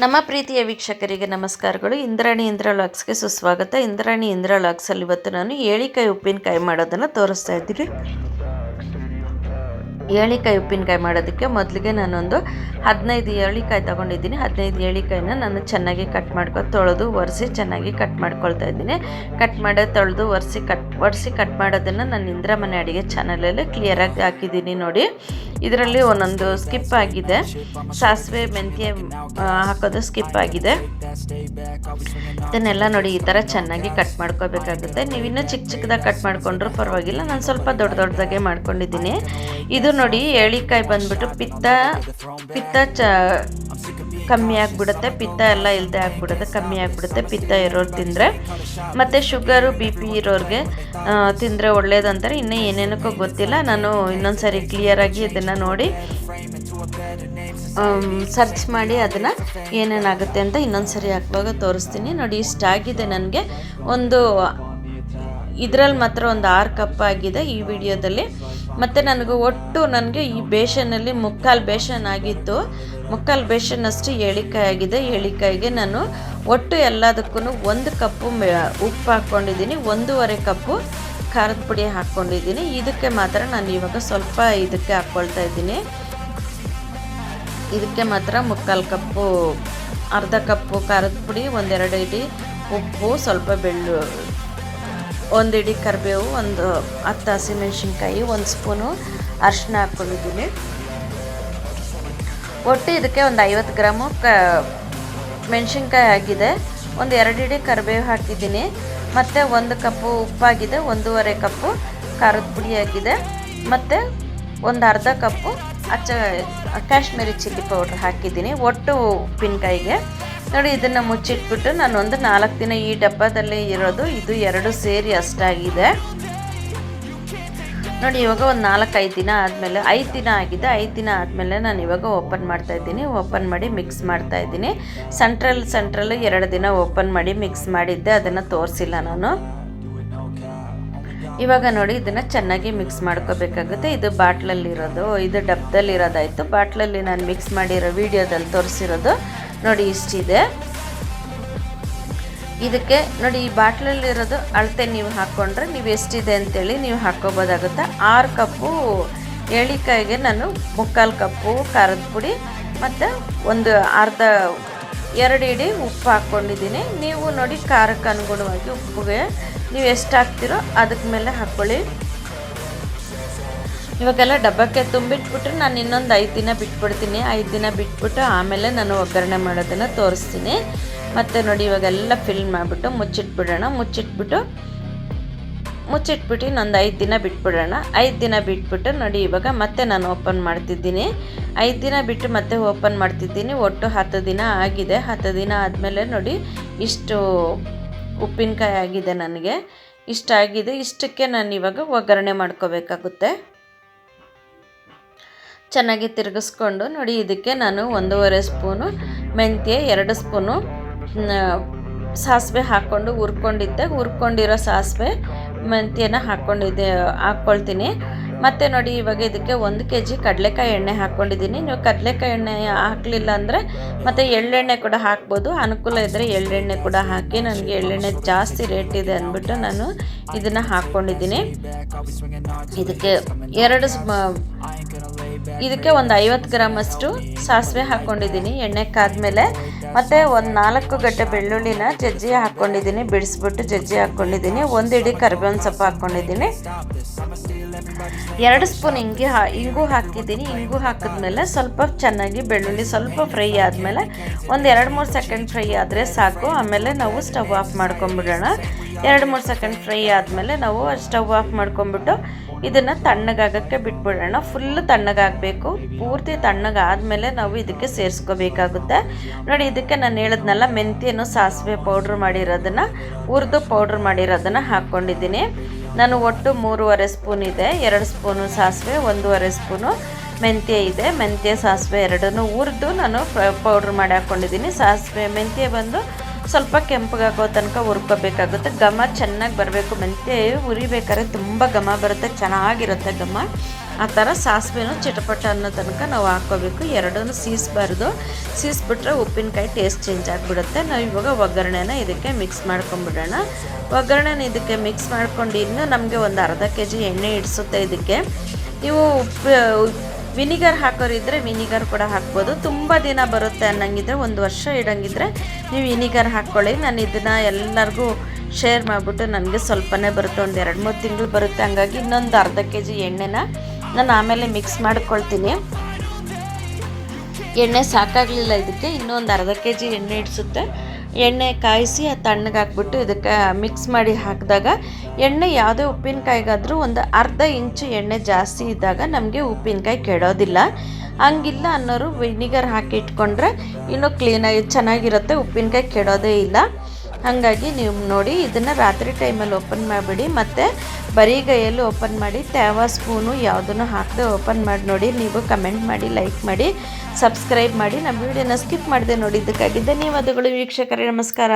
ನಮ್ಮ ಪ್ರೀತಿಯ ವೀಕ್ಷಕರಿಗೆ ನಮಸ್ಕಾರಗಳು. ಇಂದ್ರಾಣಿ ಇಂದ್ರ ಲಾಕ್ಸ್ಗೆ ಸುಸ್ವಾಗತ. ಇಂದ್ರಾಣಿ ಇಂದ್ರ ಲಾಕ್ಸಲ್ಲಿ ಇವತ್ತು ನಾನು ಏಳಿಕಾಯಿ ಉಪ್ಪಿನಕಾಯಿ ಮಾಡೋದನ್ನು ತೋರಿಸ್ತಾ ಇದ್ದೀನಿ. ಏಳಿಕಾಯಿ ಉಪ್ಪಿನಕಾಯಿ ಮಾಡೋದಕ್ಕೆ ಮೊದಲಿಗೆ ನಾನೊಂದು ಹದಿನೈದು ಏಳಿಕಾಯಿ ತೊಗೊಂಡಿದ್ದೀನಿ. ಹದಿನೈದು ಏಳಿಕಾಯಿನ ನಾನು ಚೆನ್ನಾಗಿ ಕಟ್ ಮಾಡ್ಕೊ, ತೊಳೆದು ಒರೆಸಿ ಚೆನ್ನಾಗಿ ಕಟ್ ಮಾಡ್ಕೊಳ್ತಾ ಇದ್ದೀನಿ. ಕಟ್ ಮಾಡಿ, ತೊಳೆದು ಒರೆಸಿ ಕಟ್ ಒರೆಸಿ ಕಟ್ ಮಾಡೋದನ್ನು ನಾನು ಇಂದ್ರ ಮನೆ ಅಡುಗೆ ಚಾನಲಲ್ಲಿ ಕ್ಲಿಯರಾಗಿ ಹಾಕಿದ್ದೀನಿ ನೋಡಿ. ಇದರಲ್ಲಿ ಒಂದೊಂದು ಸ್ಕಿಪ್ ಆಗಿದೆ. ಸಾಸಿವೆ, ಮೆಂತ್ಯ ಹಾಕೋದು ಸ್ಕಿಪ್ ಆಗಿದೆ. ಇದನ್ನೆಲ್ಲ ನೋಡಿ ಈ ಥರ ಚೆನ್ನಾಗಿ ಕಟ್ ಮಾಡ್ಕೋಬೇಕಾಗುತ್ತೆ. ನೀವಿನ್ನೂ ಚಿಕ್ಕ ಚಿಕ್ಕದಾಗಿ ಕಟ್ ಮಾಡಿಕೊಂಡ್ರೂ ಪರವಾಗಿಲ್ಲ. ನಾನು ಸ್ವಲ್ಪ ದೊಡ್ಡ ದೊಡ್ಡದಾಗೆ ಮಾಡ್ಕೊಂಡಿದ್ದೀನಿ. ಇದು ನೋಡಿ ಏಳಿಕಾಯಿ ಬಂದ್ಬಿಟ್ಟು ಪಿತ್ತ ಪಿತ್ತ ಚ ಕಮ್ಮಿ ಆಗಿಬಿಡುತ್ತೆ, ಪಿತ್ತ ಎಲ್ಲ ಇಲ್ಲದೆ ಆಗಿಬಿಡುತ್ತೆ, ಕಮ್ಮಿ ಆಗಿಬಿಡುತ್ತೆ, ಪಿತ್ತ ಇರೋರು ತಿಂದರೆ. ಮತ್ತು ಶುಗರು, ಬಿ ಪಿ ಇರೋರಿಗೆ ತಿಂದರೆ ಒಳ್ಳೇದು ಅಂತಾರೆ ಇನ್ನೂ ಏನೇನಕ್ಕೋ ಗೊತ್ತಿಲ್ಲ. ನಾನು ಇನ್ನೊಂದು ಸರಿ ಕ್ಲಿಯರಾಗಿ ಇದನ್ನು ನೋಡಿ ಸರ್ಚ್ ಮಾಡಿ ಅದನ್ನು ಏನೇನಾಗುತ್ತೆ ಅಂತ ಇನ್ನೊಂದು ಸರಿ ಹಾಕುವಾಗ ತೋರಿಸ್ತೀನಿ. ನೋಡಿ, ಇಷ್ಟಾಗಿದೆ ನನಗೆ. ಒಂದು ಇದರಲ್ಲಿ ಮಾತ್ರ ಒಂದು ಆರು ಕಪ್ ಆಗಿದೆ ಈ ವಿಡಿಯೋದಲ್ಲಿ. ಮತ್ತು ನನಗೆ ಒಟ್ಟು ನನಗೆ ಈ ಬೇಷನಲ್ಲಿ ಮುಕ್ಕಾಲು ಬೇಷನ್ ಆಗಿತ್ತು. ಮುಕ್ಕಾಲು ಬೇಷನ್ನಷ್ಟು ಏಳಿಕಾಯಿ ಆಗಿದೆ. ಏಳಿಕಾಯಿಗೆ ನಾನು ಒಟ್ಟು ಎಲ್ಲದಕ್ಕೂ ಒಂದು ಕಪ್ಪು ಉಪ್ಪು ಹಾಕ್ಕೊಂಡಿದ್ದೀನಿ. ಒಂದೂವರೆ ಕಪ್ಪು ಖಾರದ ಪುಡಿ ಹಾಕ್ಕೊಂಡಿದ್ದೀನಿ. ಇದಕ್ಕೆ ಮಾತ್ರ ನಾನು ಇವಾಗ ಸ್ವಲ್ಪ ಇದಕ್ಕೆ ಹಾಕ್ಕೊಳ್ತಾ ಇದ್ದೀನಿ. ಇದಕ್ಕೆ ಮಾತ್ರ ಮುಕ್ಕಾಲು ಕಪ್ಪು, ಅರ್ಧ ಕಪ್ಪು ಖಾರದ ಪುಡಿ, ಒಂದೆರಡು ಇಡಿ ಉಪ್ಪು, ಸ್ವಲ್ಪ ಬೆಳ್ಳು ಒಂದು ಇಡೀ ಕರಿಬೇವು, ಒಂದು ಹತ್ತು ಹಸಿಮೆಣ್ಸಿನ್ಕಾಯಿ, ಒಂದು ಸ್ಪೂನು ಅರಿಶಿನ ಹಾಕ್ಕೊಂಡಿದ್ದೀನಿ. ಒಟ್ಟು ಇದಕ್ಕೆ ಒಂದು ಐವತ್ತು ಗ್ರಾಮು ಕ ಮೆಣಸಿನ್ಕಾಯಿ ಆಗಿದೆ. ಒಂದು ಎರಡು ಇಡಿ ಕರಿಬೇವು ಹಾಕಿದ್ದೀನಿ. ಮತ್ತು ಒಂದು ಕಪ್ಪು ಉಪ್ಪಾಗಿದೆ, ಒಂದೂವರೆ ಕಪ್ಪು ಖಾರದ ಪುಡಿ ಆಗಿದೆ. ಮತ್ತು ಒಂದು ಅರ್ಧ ಕಪ್ಪು ಅಚ್ಚ ಕಾಶ್ಮೀರಿ ಚಿಲ್ಲಿ ಪೌಡ್ರ್ ಹಾಕಿದ್ದೀನಿ, ಒಟ್ಟು ಉಪ್ಪಿನಕಾಯಿಗೆ. ನೋಡಿ, ಇದನ್ನು ಮುಚ್ಚಿಟ್ಬಿಟ್ಟು ನಾನು ಒಂದು ನಾಲ್ಕು ದಿನ ಈ ಡಬ್ಬದಲ್ಲಿ ಇರೋದು. ಇದು ಎರಡು ಸೇರಿ ಅಷ್ಟಾಗಿದೆ. ನೋಡಿ, ಇವಾಗ ಒಂದು ನಾಲ್ಕೈದು ದಿನ ಆದಮೇಲೆ, ಐದು ದಿನ ಆಗಿದೆ. ಐದು ದಿನ ಆದಮೇಲೆ ನಾನು ಇವಾಗ ಓಪನ್ ಮಾಡ್ತಾ ಇದ್ದೀನಿ. ಓಪನ್ ಮಾಡಿ ಮಿಕ್ಸ್ ಮಾಡ್ತಾ ಇದ್ದೀನಿ. ಸೆಂಟ್ರಲ್ ಸೆಂಟ್ರಲ್ ಎರಡು ದಿನ ಓಪನ್ ಮಾಡಿ ಮಿಕ್ಸ್ ಮಾಡಿದ್ದೆ. ಅದನ್ನು ತೋರಿಸಿಲ್ಲ ನಾನು. ಇವಾಗ ನೋಡಿ, ಇದನ್ನು ಚೆನ್ನಾಗಿ ಮಿಕ್ಸ್ ಮಾಡ್ಕೋಬೇಕಾಗುತ್ತೆ. ಇದು ಬಾಟ್ಲಲ್ಲಿರೋದು. ಇದು ಡಬ್ಬದಲ್ಲಿರೋದಾಯಿತು ಬಾಟ್ಲಲ್ಲಿ ನಾನು ಮಿಕ್ಸ್ ಮಾಡಿರೋ ವೀಡಿಯೋದಲ್ಲಿ ತೋರಿಸಿರೋದು. ನೋಡಿ ಇಷ್ಟಿದೆ. ಇದಕ್ಕೆ ನೋಡಿ ಈ ಬಾಟ್ಲಲ್ಲಿರೋದು ಅಳತೆ ನೀವು ಹಾಕ್ಕೊಂಡ್ರೆ ನೀವು ಎಷ್ಟಿದೆ ಅಂತೇಳಿ ನೀವು ಹಾಕ್ಕೋಬೋದಾಗುತ್ತೆ. ಆರು ಕಪ್ಪು ಏಳಿಕಾಯಿಗೆ ನಾನು ಮುಕ್ಕಾಲು ಕಪ್ಪು ಖಾರದ ಪುಡಿ ಮತ್ತು ಒಂದು ಅರ್ಧ ಎರಡು ಇಡಿ ಉಪ್ಪು ಹಾಕ್ಕೊಂಡಿದ್ದೀನಿ. ನೀವು ನೋಡಿ ಖಾರಕ್ಕೆ ಅನುಗುಣವಾಗಿ ಉಪ್ಪಿಗೆ ನೀವು ಎಷ್ಟು ಹಾಕ್ತಿರೋ ಅದಕ್ಕೆ ಮೇಲೆ ಹಾಕ್ಕೊಳ್ಳಿ. ಇವಾಗೆಲ್ಲ ಡಬ್ಬಕ್ಕೆ ತುಂಬಿಟ್ಬಿಟ್ರೆ ನಾನು ಇನ್ನೊಂದು ಐದು ದಿನ ಬಿಟ್ಬಿಡ್ತೀನಿ. ಐದು ದಿನ ಬಿಟ್ಬಿಟ್ಟು ಆಮೇಲೆ ನಾನು ಒಗ್ಗರಣೆ ಮಾಡೋದನ್ನು ತೋರಿಸ್ತೀನಿ. ಮತ್ತು ನೋಡಿ ಇವಾಗೆಲ್ಲ ಫಿಲ್ ಮಾಡಿಬಿಟ್ಟು ಮುಚ್ಚಿಟ್ಬಿಡೋಣ. ಮುಚ್ಚಿಟ್ಬಿಟ್ಟು ಮುಚ್ಚಿಟ್ಬಿಟ್ಟು ಇನ್ನೊಂದು ಐದು ದಿನ ಬಿಟ್ಬಿಡೋಣ. ಐದು ದಿನ ಬಿಟ್ಬಿಟ್ಟು ನೋಡಿ ಇವಾಗ ಮತ್ತೆ ನಾನು ಓಪನ್ ಮಾಡ್ತಿದ್ದೀನಿ. ಐದು ದಿನ ಬಿಟ್ಟು ಮತ್ತೆ ಓಪನ್ ಮಾಡ್ತಿದ್ದೀನಿ. ಒಟ್ಟು ಹತ್ತು ದಿನ ಆಗಿದೆ. ಹತ್ತು ದಿನ ಆದಮೇಲೆ ನೋಡಿ ಇಷ್ಟು ಉಪ್ಪಿನಕಾಯಿ ಆಗಿದೆ ನನಗೆ. ಇಷ್ಟ ಆಗಿದೆ ಇಷ್ಟಕ್ಕೆ ನಾನು ಇವಾಗ ಒಗ್ಗರಣೆ ಮಾಡ್ಕೋಬೇಕಾಗುತ್ತೆ. ಚೆನ್ನಾಗಿ ತಿರುಗಿಸ್ಕೊಂಡು ನೋಡಿ, ಇದಕ್ಕೆ ನಾನು ಒಂದೂವರೆ ಸ್ಪೂನು ಮೆಂತ್ಯ, ಎರಡು ಸ್ಪೂನು ಸಾಸಿವೆ ಹಾಕ್ಕೊಂಡು ಹುರ್ಕೊಂಡಿದ್ದೆ. ಹುರ್ಕೊಂಡಿರೋ ಸಾಸಿವೆ ಮೆಂತ್ಯನ ಹಾಕ್ಕೊಂಡಿದ್ದೆ, ಹಾಕ್ಕೊಳ್ತೀನಿ. ಮತ್ತು ನೋಡಿ, ಇವಾಗ ಇದಕ್ಕೆ ಒಂದು ಕೆ ಜಿ ಕಡಲೆಕಾಯಿ ಎಣ್ಣೆ ಹಾಕ್ಕೊಂಡಿದ್ದೀನಿ. ನೀವು ಕಡಲೆಕಾಯಿ ಎಣ್ಣೆ ಹಾಕಲಿಲ್ಲ ಅಂದರೆ ಮತ್ತು ಎಳ್ಳೆಣ್ಣೆ ಕೂಡ ಹಾಕ್ಬೋದು. ಅನುಕೂಲ ಇದ್ದರೆ ಎಳ್ಳೆಣ್ಣೆ ಕೂಡ ಹಾಕಿ, ನನಗೆ ಎಳ್ಳೆಣ್ಣೆ ಜಾಸ್ತಿ ರೇಟ್ ಇದೆ ಅಂದ್ಬಿಟ್ಟು ನಾನು ಇದನ್ನು ಹಾಕ್ಕೊಂಡಿದ್ದೀನಿ. ಇದಕ್ಕೆ ಎರಡು ಇದಕ್ಕೆ ಒಂದು ಐವತ್ತು ಗ್ರಾಮಷ್ಟು ಸಾಸಿವೆ ಹಾಕ್ಕೊಂಡಿದ್ದೀನಿ ಎಣ್ಣೆ ಕಾದ್ಮೇಲೆ ಮತ್ತು ಒಂದು ನಾಲ್ಕು ಗಡ್ಡೆ ಬೆಳ್ಳುಳ್ಳಿನ ಜಜ್ಜಿ ಹಾಕ್ಕೊಂಡಿದ್ದೀನಿ ಬಿಡಿಸ್ಬಿಟ್ಟು ಜಜ್ಜಿ ಹಾಕ್ಕೊಂಡಿದ್ದೀನಿ ಒಂದು ಇಡೀ ಕರಿಬೇವಿನ ಸೊಪ್ಪು ಹಾಕ್ಕೊಂಡಿದ್ದೀನಿ ಎರಡು ಸ್ಪೂನ್ ಹಿಂಗೆ ಹಾ, ಇಂಗು ಹಾಕಿದ್ದೀನಿ. ಇಂಗು ಹಾಕಿದ್ಮೇಲೆ ಸ್ವಲ್ಪ ಚೆನ್ನಾಗಿ ಬೆಳ್ಳುಳ್ಳಿ ಸ್ವಲ್ಪ ಫ್ರೈ ಆದಮೇಲೆ ಒಂದು ಎರಡು ಮೂರು ಸೆಕೆಂಡ್ ಫ್ರೈ ಆದರೆ ಸಾಕು. ಆಮೇಲೆ ನಾವು ಸ್ಟವ್ ಆಫ್ ಮಾಡ್ಕೊಂಬಿಡೋಣ. ಎರಡು, ಮೂರು ಸೆಕೆಂಡ್ ಫ್ರೈ ಆದಮೇಲೆ ನಾವು ಸ್ಟವ್ ಆಫ್ ಮಾಡ್ಕೊಂಬಿಟ್ಟು ಇದನ್ನು ತಣ್ಣಗಾಗಕ್ಕೆ ಬಿಟ್ಬಿಡೋಣ. ಫುಲ್ ತಣ್ಣಗಾಗಬೇಕು. ಪೂರ್ತಿ ತಣ್ಣಗಾದಮೇಲೆ ನಾವು ಇದಕ್ಕೆ ಸೇರಿಸ್ಕೋಬೇಕಾಗುತ್ತೆ. ನೋಡಿ, ಇದಕ್ಕೆ ನಾನು ಹೇಳಿದ್ನಲ್ಲ, ಮೆಂತ್ಯನು ಸಾಸಿವೆ ಪೌಡ್ರ್ ಮಾಡಿರೋದನ್ನು, ಹುರಿದು ಪೌಡ್ರ್ ಮಾಡಿರೋದನ್ನು ಹಾಕ್ಕೊಂಡಿದ್ದೀನಿ. ನಾನು ಒಟ್ಟು ಮೂರುವರೆ ಸ್ಪೂನ್ ಇದೆ, ಎರಡು ಸ್ಪೂನು ಸಾಸಿವೆ, ಒಂದೂವರೆ ಸ್ಪೂನು ಮೆಂತ್ಯ ಇದೆ. ಮೆಂತ್ಯ, ಸಾಸಿವೆ ಎರಡನ್ನೂ ಹುರಿದು ನಾನು ಪೌಡ್ರ್ ಮಾಡಿ ಹಾಕ್ಕೊಂಡಿದ್ದೀನಿ. ಸಾಸಿವೆ, ಮೆಂತ್ಯ ಬಂದು ಸ್ವಲ್ಪ ಕೆಂಪಗಾಗೋ ತನಕ ಹುರ್ಕೋಬೇಕಾಗುತ್ತೆ. ಘಮ ಚೆನ್ನಾಗಿ ಬರಬೇಕು. ಮೆಂತ್ಯ ಹುರಿಬೇಕಾದ್ರೆ ತುಂಬ ಘಮ ಬರುತ್ತೆ. ಚೆನ್ನಾಗಿರುತ್ತೆ ಘಮ. ಆ ಥರ ಸಾಸಿವೆನೂ ಚಿಟಪಟ ಅನ್ನೋ ತನಕ ನಾವು ಹಾಕ್ಕೋಬೇಕು. ಎರಡನ್ನೂ ಸೀಸ್ಬಾರ್ದು. ಸೀಸ್ಬಿಟ್ರೆ ಉಪ್ಪಿನಕಾಯಿ ಟೇಸ್ಟ್ ಚೇಂಜ್ ಆಗಿಬಿಡುತ್ತೆ. ನಾವು ಇವಾಗ ಒಗ್ಗರಣೆನ ಇದಕ್ಕೆ ಮಿಕ್ಸ್ ಮಾಡ್ಕೊಂಬಿಡೋಣ. ಒಗ್ಗರಣೆನ ಇದಕ್ಕೆ ಮಿಕ್ಸ್ ಮಾಡ್ಕೊಂಡು ಇನ್ನೂ ನಮಗೆ ಒಂದು ಅರ್ಧ ಕೆ ಜಿ ಎಣ್ಣೆ ಇಡಿಸುತ್ತೆ ಇದಕ್ಕೆ. ನೀವು ಉಪ್ಪು ವಿನಿಗರ್ ಹಾಕೋರಿದ್ರೆ ವಿನಿಗರ್ ಕೂಡ ಹಾಕ್ಬೋದು. ತುಂಬ ದಿನ ಬರುತ್ತೆ ಅನ್ನಂಗಿದ್ರೆ ಒಂದು ವರ್ಷ ಇಡಂಗಿದ್ರೆ ನೀವು ವಿನಿಗರ್ ಹಾಕ್ಕೊಳ್ಳಿ ನಾನು ಇದನ್ನು ಎಲ್ಲರಿಗೂ ಶೇರ್ ಮಾಡಿಬಿಟ್ಟು ನನಗೆ ಸ್ವಲ್ಪನೇ ಬರುತ್ತೆ. ಒಂದು ಎರಡು ಮೂರು ತಿಂಗಳು ಬರುತ್ತೆ. ಹಂಗಾಗಿ ಇನ್ನೊಂದು ಅರ್ಧ ಕೆ ಜಿ ಎಣ್ಣೆನ ನಾನು ಆಮೇಲೆ ಮಿಕ್ಸ್ ಮಾಡ್ಕೊಳ್ತೀನಿ. ಎಣ್ಣೆ ಸಾಕಾಗಲಿಲ್ಲ ಇದಕ್ಕೆ. ಇನ್ನೊಂದು ಅರ್ಧ ಕೆ ಜಿ ಎಣ್ಣೆ ಇಡಿಸುತ್ತೆ. ಎಣ್ಣೆ ಕಾಯಿಸಿ ಅದು ತಣ್ಣಗೆ ಹಾಕ್ಬಿಟ್ಟು ಇದಕ್ಕೆ ಮಿಕ್ಸ್ ಮಾಡಿ ಹಾಕಿದಾಗ ಎಣ್ಣೆ ಯಾವುದೇ ಉಪ್ಪಿನಕಾಯಿಗಾದರೂ ಒಂದು ಅರ್ಧ ಇಂಚು ಎಣ್ಣೆ ಜಾಸ್ತಿ ಇದ್ದಾಗ ನಮಗೆ ಉಪ್ಪಿನಕಾಯಿ ಕೆಡೋದಿಲ್ಲ. ಹಂಗಿಲ್ಲ ಅನ್ನೋರು ವಿನಿಗರ್ ಹಾಕಿ ಇಟ್ಕೊಂಡ್ರೆ ಇನ್ನೂ ಕ್ಲೀನಾಗಿ ಚೆನ್ನಾಗಿರುತ್ತೆ, ಉಪ್ಪಿನಕಾಯಿ ಕೆಡೋದೇ ಇಲ್ಲ. ಹಾಗಾಗಿ ನೀವು ನೋಡಿ ಇದನ್ನು ರಾತ್ರಿ ಟೈಮಲ್ಲಿ ಓಪನ್ ಮಾಡಿಬಿಡಿ. ಮತ್ತು ಬರೀ ಗೈಯಲ್ಲಿ ಓಪನ್ ಮಾಡಿ ತ್ಯಾವ ಸ್ಪೂನು ಯಾವುದನ್ನು ಹಾಕದೆ ಓಪನ್ ಮಾಡಿ ನೋಡಿ. ನೀವು ಕಮೆಂಟ್ ಮಾಡಿ ಲೈಕ್ ಮಾಡಿ ಸಬ್ಸ್ಕ್ರೈಬ್ ಮಾಡಿ. ನಮ್ಮ ವಿಡಿಯೋನ ಸ್ಕಿಪ್ ಮಾಡಿದೆ ನೋಡಿ ಇದಕ್ಕಾಗಿ ಧನ್ಯವಾದಗಳು ವೀಕ್ಷಕರೇ. ನಮಸ್ಕಾರ.